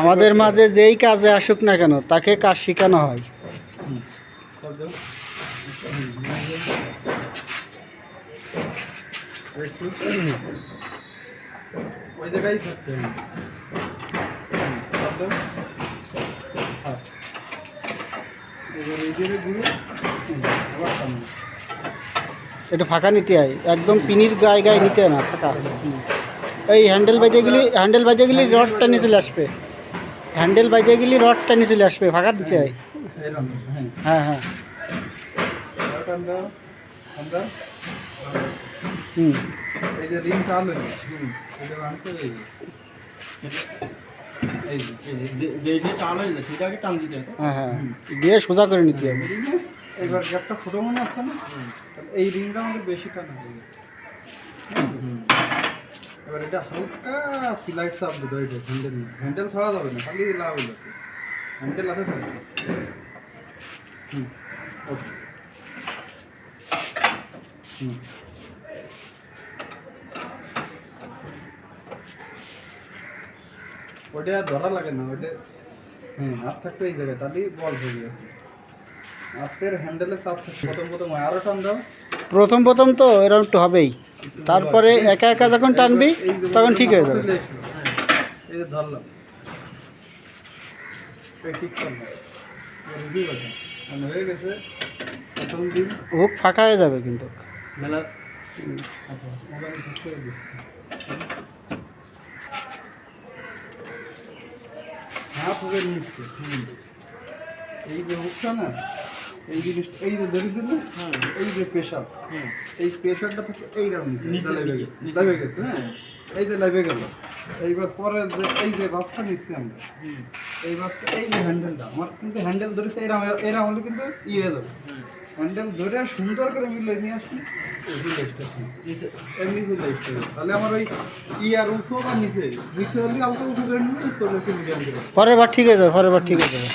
আমাদের মাঝে যেই কাজে আসুক না কেন তাকে কাজ শেখানো হয়। এটা ফাঁকা নিতে হয়। একদম পিনির গায়ে গায়ে নিতে হয় না ফাঁকা। এই হ্যান্ডেল বাইতে গেলে হ্যান্ডেল বাইতে গেলে রডটা নিচে চলে আসবে। হ্যান্ডেল বাইতে গেলে রডটা নিচে চলে আসবে ফাঁকা দিতে হয়। এরকম হ্যাঁ হ্যাঁ। হ্যাঁ আবার টান দাও টান দাও হুম। এই যে রিং টান হুম এটা আনতে এই যে। এই যে এই যে যে যে টান হয়ে যায় সেটাকে টান দিতে হবে হ্যাঁ। হ্যাঁ দিয়ে সোজা করে নিতে হবে। রিংয়ে এবার গ্যাপটা ছোট মনে আছে না? তাহলে এই রিংটা আমাদের বেশি টানা হয়ে গেছে এবার এটা হালকা সিলাইট চাপ দিতে হয় হ্যান্ডেল হ্যান্ডেল ছাড়া যাবে না, খালি লাভ হয়ে হ্যান্ডেল আছে হুম ওকে হুম। ওটা আর ধরা লাগে না ওটা হ্যাঁ হাত থাকতো এই জায়গায় তাহলেই বল হয়ে যাবে। হাতের হ্যান্ডেলে চাপ থাকবে প্রথম প্রথম হয়। আরও টান দাও। প্রথম প্রথম তো এরকম একটু হবেই। তারপরে একা একা যখন টানবি, তখন ঠিক হয়ে যাবে হুক, ফাঁকা হয়ে যাবে কিন্তু। এই যে হুকটা না এই জিনিস এই যে ধরেছিল এই যে প্রেশার এই প্রেশারটা থেকে এই রাউন্ড নিচে লেগে গেছে লেগে গেছে হ্যাঁ? এই যে লেগে গেল এইবার পরে যে এই যে বাসটা নিচ্ছি আমরা এই বাসটা এই যে হ্যান্ডেলটা আমার কিন্তু হ্যান্ডেল ধরেছে এরা এরা হলে কিন্তু ইয়ে হয়ে যাবে। হ্যান্ডেল ধরে সুন্দর করে মিলে নিয়ে আসি এই যে লেজটা নিচে। এর নিচে লেজটা তাহলে আমার ওই ই আর উঁচু বা নিচে নিচে হলে হালকা উঁচু করে নিয়ে চলে মিডিয়াম করে পরের বার ঠিক হয়ে যাবে পরের বার ঠিক হয়ে যাবে।